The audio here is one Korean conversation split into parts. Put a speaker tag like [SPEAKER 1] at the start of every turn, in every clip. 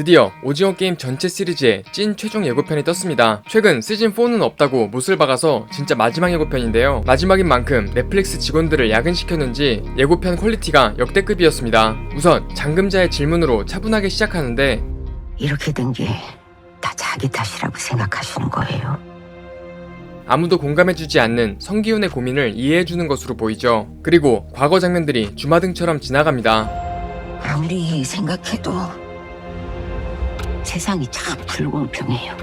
[SPEAKER 1] 드디어 오징어 게임 전체 시리즈의 찐 최종 예고편이 떴습니다. 최근 시즌4는 없다고 못을 박아서 진짜 마지막 예고편인데요. 마지막인 만큼 넷플릭스 직원들을 야근시켰는지 예고편 퀄리티가 역대급이었습니다. 우선 장금자의 질문으로 차분하게 시작하는데
[SPEAKER 2] 이렇게 된 게 다 자기 탓이라고 생각하시는 거예요.
[SPEAKER 1] 아무도 공감해주지 않는 성기훈의 고민을 이해해주는 것으로 보이죠. 그리고 과거 장면들이 주마등처럼 지나갑니다.
[SPEAKER 2] 아무리 생각해도 세상이 참 불공평해요.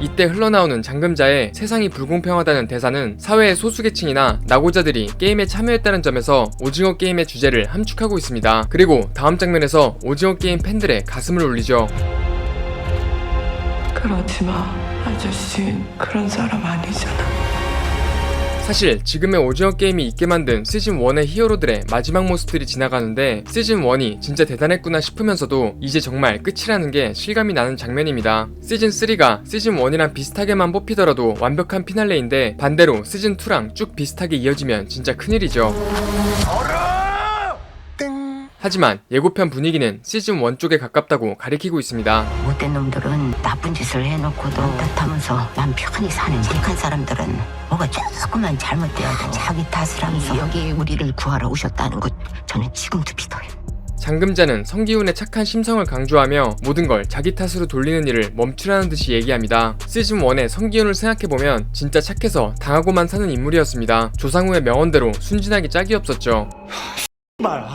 [SPEAKER 1] 이때 흘러나오는 장금자의 세상이 불공평하다는 대사는 사회의 소수계층이나 낙오자들이 게임에 참여했다는 점에서 오징어 게임의 주제를 함축하고 있습니다. 그리고 다음 장면에서 오징어 게임 팬들의 가슴을 울리죠.
[SPEAKER 3] 그러지 마. 아저씨 그런 사람 아니잖아.
[SPEAKER 1] 사실 지금의 오징어 게임이 있게 만든 시즌 1의 히어로들의 마지막 모습들이 지나가는데 시즌 1이 진짜 대단했구나 싶으면서도 이제 정말 끝이라는 게 실감이 나는 장면입니다. 시즌 3가 시즌 1이랑 비슷하게만 뽑히더라도 완벽한 피날레인데 반대로 시즌 2랑 쭉 비슷하게 이어지면 진짜 큰일이죠. 하지만 예고편 분위기는 시즌 1 쪽에 가깝다고 가리키고 있습니다.
[SPEAKER 2] 못된 놈들은 나쁜 짓을 해놓고도 탓하면서 맘 편히 사는 착한 사람들은 뭐가 조금만 잘못되어도 자기 탓을 하면서 여기 우리를 구하러 오셨다는 것 저는 지금도 믿어요.
[SPEAKER 1] 장금자는 성기훈의 착한 심성을 강조하며 모든 걸 자기 탓으로 돌리는 일을 멈추라는 듯이 얘기합니다. 시즌 1의 성기훈을 생각해보면 진짜 착해서 당하고만 사는 인물이었습니다. 조상우의 명언대로 순진하기 짝이 없었죠.
[SPEAKER 4] 말.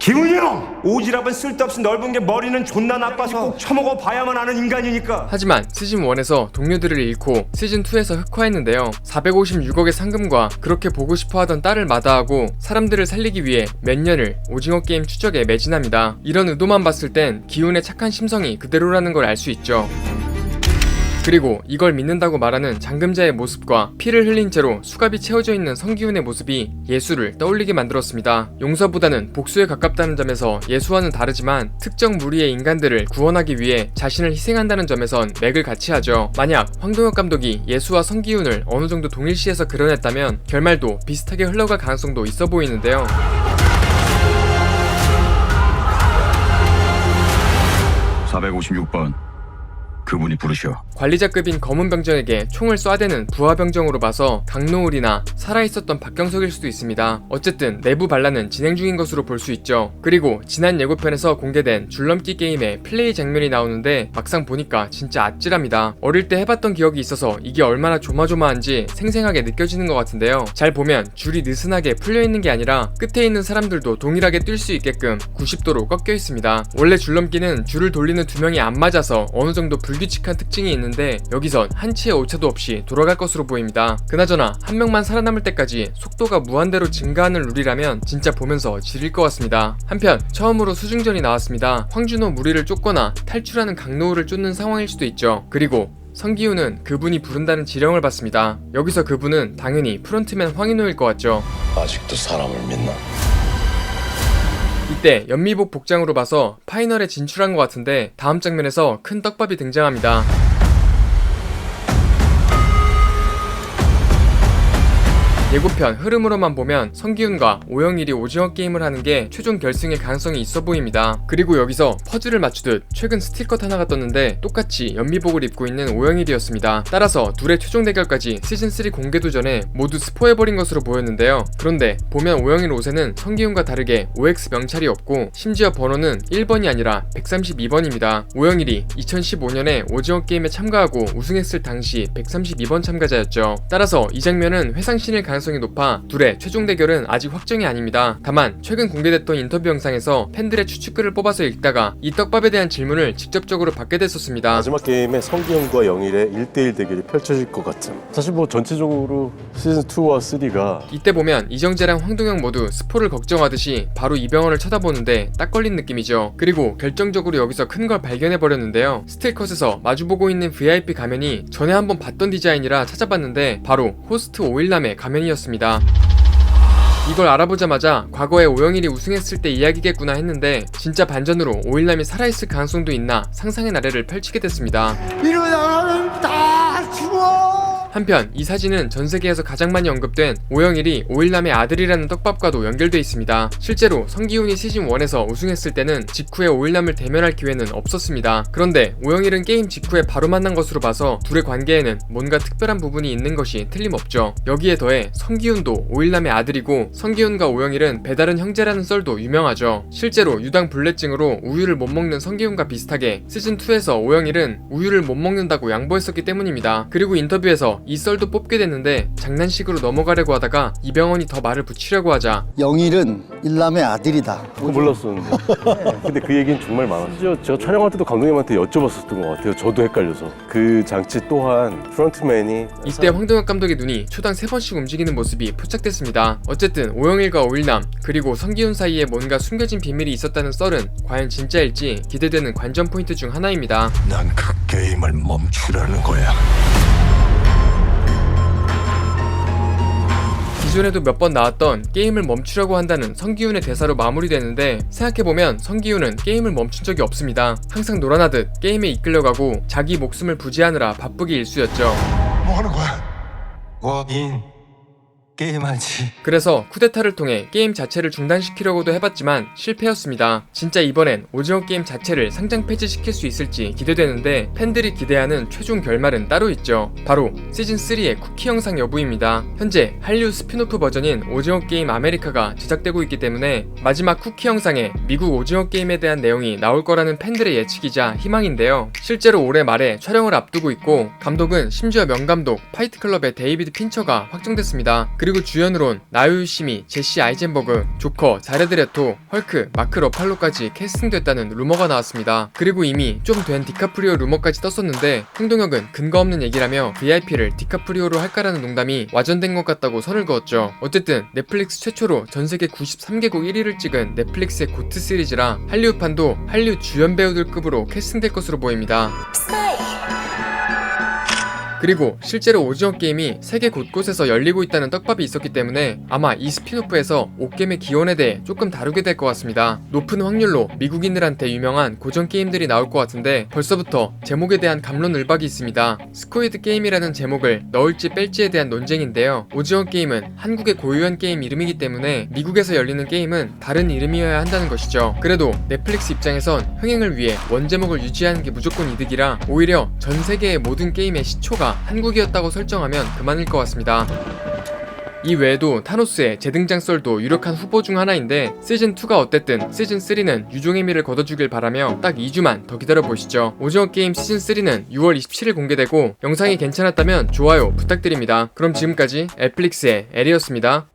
[SPEAKER 4] 김은희 형! 오지랖은 쓸데없이 넓은 게 머리는 존나 나빠서 꼭 처먹어 봐야만 하는 인간이니까
[SPEAKER 1] 하지만 시즌 1에서 동료들을 잃고 시즌 2에서 흑화했는데요. 456억의 상금과 그렇게 보고 싶어 하던 딸을 마다하고 사람들을 살리기 위해 몇 년을 오징어 게임 추적에 매진합니다. 이런 의도만 봤을 땐 기훈의 착한 심성이 그대로라는 걸 알 수 있죠. 그리고 이걸 믿는다고 말하는 장금자의 모습과 피를 흘린 채로 수갑이 채워져 있는 성기훈의 모습이 예수를 떠올리게 만들었습니다. 용서보다는 복수에 가깝다는 점에서 예수와는 다르지만 특정 무리의 인간들을 구원하기 위해 자신을 희생한다는 점에선 맥을 같이 하죠. 만약 황동혁 감독이 예수와 성기훈을 어느 정도 동일시해서 그려냈다면 결말도 비슷하게 흘러갈 가능성도 있어 보이는데요.
[SPEAKER 5] 사백오십육 번 그분이 부르셔.
[SPEAKER 1] 관리자급인 검은 병정에게 총을 쏴대는 부하 병정으로 봐서 강노을이나 살아있었던 박경석일 수도 있습니다. 어쨌든 내부 반란은 진행 중인 것으로 볼 수 있죠. 그리고 지난 예고편에서 공개된 줄넘기 게임의 플레이 장면이 나오는데 막상 보니까 진짜 아찔합니다. 어릴 때 해봤던 기억이 있어서 이게 얼마나 조마조마한지 생생하게 느껴지는 것 같은데요. 잘 보면 줄이 느슨하게 풀려 있는 게 아니라 끝에 있는 사람들도 동일하게 뛸 수 있게끔 90도로 꺾여 있습니다. 원래 줄넘기는 줄을 돌리는 두 명이 안 맞아서 어느 정도 불 규칙한 특징이 있는데 여기선 한치의 오차도 없이 돌아갈 것으로 보입니다. 그나저나 한 명만 살아남을 때까지 속도가 무한대로 증가하는 룰이라면 진짜 보면서 지릴 것 같습니다. 한편 처음으로 수중전이 나왔습니다. 황준호 무리를 쫓거나 탈출하는 강노우를 쫓는 상황일 수도 있죠. 그리고 성기훈은 그분이 부른다는 지령을 받습니다. 여기서 그분은 당연히 프론트맨 황인호일 것 같죠.
[SPEAKER 6] 아직도 사람을 믿나?
[SPEAKER 1] 이때 연미복 복장으로 봐서 파이널에 진출한 것 같은데 다음 장면에서 큰 떡밥이 등장합니다. 예고편 흐름으로만 보면 성기훈과 오영일이 오징어 게임을 하는 게 최종 결승의 가능성이 있어 보입니다. 그리고 여기서 퍼즐을 맞추듯 최근 스틸컷 하나가 떴는데 똑같이 연미복을 입고 있는 오영일이었습니다. 따라서 둘의 최종 대결까지 시즌3 공개도 전에 모두 스포해버린 것으로 보였는데요. 그런데 보면 오영일 옷에는 성기훈과 다르게 OX 명찰이 없고 심지어 번호는 1번이 아니라 132번입니다. 오영일이 2015년에 오징어 게임에 참가하고 우승했을 당시 132번 참가자였죠. 따라서 이 장면은 회상신일 가능성이 높아 둘의 최종 대결은 아직 확정이 아닙니다. 다만 최근 공개됐던 인터뷰 영상에서 팬들의 추측글을 뽑아서 읽다가 이 떡밥에 대한 질문을 직접적으로 받게 됐었습니다.
[SPEAKER 7] 마지막 게임에 성기형과 영일의 1대1 대결이 펼쳐질 것 같음. 사실 뭐 전체적으로 시즌 2와 3가
[SPEAKER 1] 이때 보면 이정재랑 황동영 모두 스포를 걱정하듯이 바로 이병헌을 쳐다보는데 딱 걸린 느낌이죠. 그리고 결정적으로 여기서 큰 걸 발견해 버렸는데요. 스틸컷에서 마주보고 있는 VIP 가면이 전에 한번 봤던 디자인이라 찾아봤는데 바로 호스트 오일남의 가면이 었습니다. 이걸 알아보자마자 과거에 오영일이 우승했을 때 이야기겠구나 했는데 진짜 반전으로 오일남이 살아있을 가능성도 있나 상상의 나래를 펼치게 됐습니다.
[SPEAKER 8] 이러다가는 다 죽어!
[SPEAKER 1] 한편 이 사진은 전 세계에서 가장 많이 언급된 오영일이 오일남의 아들이라는 떡밥과도 연결돼 있습니다. 실제로 성기훈이 시즌 1에서 우승했을 때는 직후에 오일남을 대면할 기회는 없었습니다. 그런데 오영일은 게임 직후에 바로 만난 것으로 봐서 둘의 관계에는 뭔가 특별한 부분이 있는 것이 틀림없죠. 여기에 더해 성기훈도 오일남의 아들이고 성기훈과 오영일은 배다른 형제라는 썰도 유명하죠. 실제로 유당 불내증으로 우유를 못 먹는 성기훈과 비슷하게 시즌 2에서 오영일은 우유를 못 먹는다고 양보했었기 때문입니다. 그리고 인터뷰에서 이 썰도 뽑게 됐는데 장난식으로 넘어가려고 하다가 이병헌이 더 말을 붙이려고 하자
[SPEAKER 8] 영일은 일남의 아들이다.
[SPEAKER 7] 그거 몰랐었는데. 근데 그 얘기는 정말 많았어요. 심지어 제가 촬영할 때도 감독님한테 여쭤봤었던 것 같아요. 저도 헷갈려서. 그 장치 또한 프런트맨이
[SPEAKER 1] 이때 황동혁 감독의 눈이 초당 3번씩 움직이는 모습이 포착됐습니다. 어쨌든 오영일과 오일남 그리고 성기훈 사이에 뭔가 숨겨진 비밀이 있었다는 썰은 과연 진짜일지 기대되는 관전 포인트 중 하나입니다.
[SPEAKER 6] 난 그 게임을 멈추라는 거야.
[SPEAKER 1] 기존에도 몇 번 나왔던 게임을 멈추려고 한다는 성기훈의 대사로 마무리되는데 생각해보면 성기훈은 게임을 멈춘 적이 없습니다. 항상 놀아나듯 게임에 이끌려가고 자기 목숨을 부지하느라 바쁘게 일수였죠.
[SPEAKER 6] 뭐 하는 거야? 와인 게임하지.
[SPEAKER 1] 그래서 쿠데타를 통해 게임 자체를 중단시키려고도 해봤지만 실패였습니다. 진짜 이번엔 오징어 게임 자체를 상장 폐지시킬 수 있을지 기대되는데 팬들이 기대하는 최종 결말은 따로 있죠. 바로 시즌3의 쿠키 영상 여부입니다. 현재 한류 스피노프 버전인 오징어 게임 아메리카가 제작되고 있기 때문에 마지막 쿠키 영상에 미국 오징어 게임에 대한 내용이 나올 거라는 팬들의 예측이자 희망인데요. 실제로 올해 말에 촬영을 앞두고 있고 감독은 심지어 명감독 파이트클럽의 데이비드 핀처가 확정됐습니다. 그리고 주연으론 나유유시미, 제시 아이젠버그, 조커, 자레드 레토, 헐크, 마크 러팔로까지 캐스팅됐다는 루머가 나왔습니다. 그리고 이미 좀 된 디카프리오 루머까지 떴었는데 홍동혁은 근거 없는 얘기라며 VIP를 디카프리오로 할까라는 농담이 와전된 것 같다고 선을 그었죠. 어쨌든 넷플릭스 최초로 전 세계 93개국 1위를 찍은 넷플릭스의 고트 시리즈라 할리우드판도 할리우드 주연 배우들급으로 캐스팅될 것으로 보입니다. 그리고 실제로 오징어 게임이 세계 곳곳에서 열리고 있다는 떡밥이 있었기 때문에 아마 이 스피노프에서 옥겜의 기원에 대해 조금 다루게 될 것 같습니다. 높은 확률로 미국인들한테 유명한 고전 게임들이 나올 것 같은데 벌써부터 제목에 대한 감론을박이 있습니다. 스코이드 게임이라는 제목을 넣을지 뺄지에 대한 논쟁인데요. 오징어 게임은 한국의 고유한 게임 이름이기 때문에 미국에서 열리는 게임은 다른 이름이어야 한다는 것이죠. 그래도 넷플릭스 입장에선 흥행을 위해 원제목을 유지하는 게 무조건 이득이라 오히려 전 세계의 모든 게임의 시초가 한국이었다고 설정하면 그만일 것 같습니다. 이 외에도 타노스의 재등장 썰도 유력한 후보 중 하나인데 시즌2가 어땠든 시즌3는 유종의 미를 거둬주길 바라며 딱 2주만 더 기다려보시죠. 오징어 게임 시즌3는 6월 27일 공개되고 영상이 괜찮았다면 좋아요 부탁드립니다. 그럼 지금까지 엘플릭스의 에리였습니다.